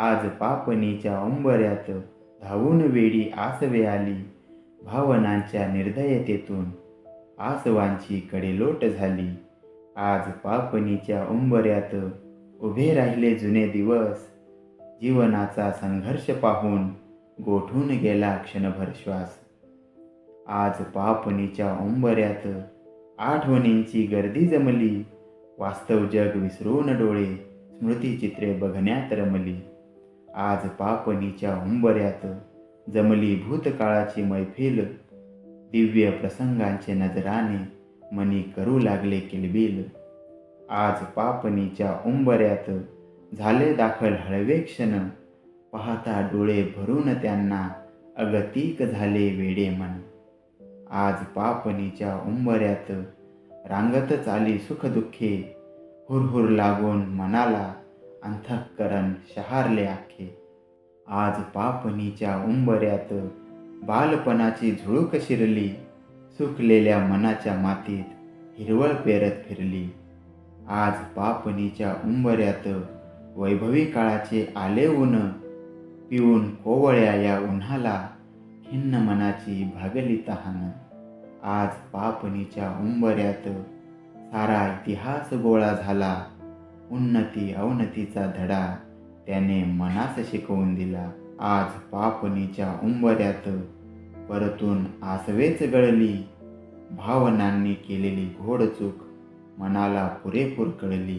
आज पापणीच्या अंबऱ्यात धावून वेडी आसवे आली. भावनांच्या निर्दयतेतून आसवांची कडेलोट झाली. आज पापणीच्या उंबऱ्यात उभे राहिले जुने दिवस. जीवनाचा संघर्ष पाहून गोठून गेला क्षणभर श्वास. आज पापणीच्या उंबऱ्यात आठवणींची गर्दी जमली. वास्तव जग विसरून डोळे स्मृतिचित्रे बघण्यात रमली. आज पापणीच्या उंबऱ्यात जमली भूतकाळाची मैफिल दिव्य प्रसंगांचे नजराने मनी करू लागले किलबिल. आज पापणीच्या उंबऱ्यात झाले दाखल हळवे क्षण पाहता डोळे भरून त्यांना अगतिक झाले वेडे मन. आज पापणीच्या उंबऱ्यात रांगत चाली सुखदुःखे हुरहुर लागून मनाला अंतःकरण शहारले आखे. आज पापणीच्या उंबऱ्यात बालपणाची झुळूक शिरली. सुकलेल्या मनाच्या मातीत हिरवळ पेरत फिरली. आज पापणीच्या उंबऱ्यात वैभवी काळाचे आले ऊन. पिऊन कोवळ्या या उन्हाला खिन्न मनाची भागली तहान. आज पापणीच्या उंबऱ्यात सारा इतिहास गोळा झाला. उन्नती अवनतीचा धडा त्याने मनास शिकवून दिला. आज पापणीच्या उंबऱ्यात परतून आसवेच गळली. भावनांनी केलेली घोडचूक मनाला पुरेपूर कळली.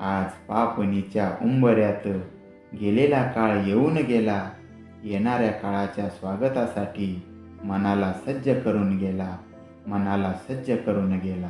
आज पापणीच्या उंबऱ्यात गेलेला काळ येऊन गेला. येणाऱ्या काळाच्या स्वागतासाठी मनाला सज्ज करून गेला. मनाला सज्ज करून गेला.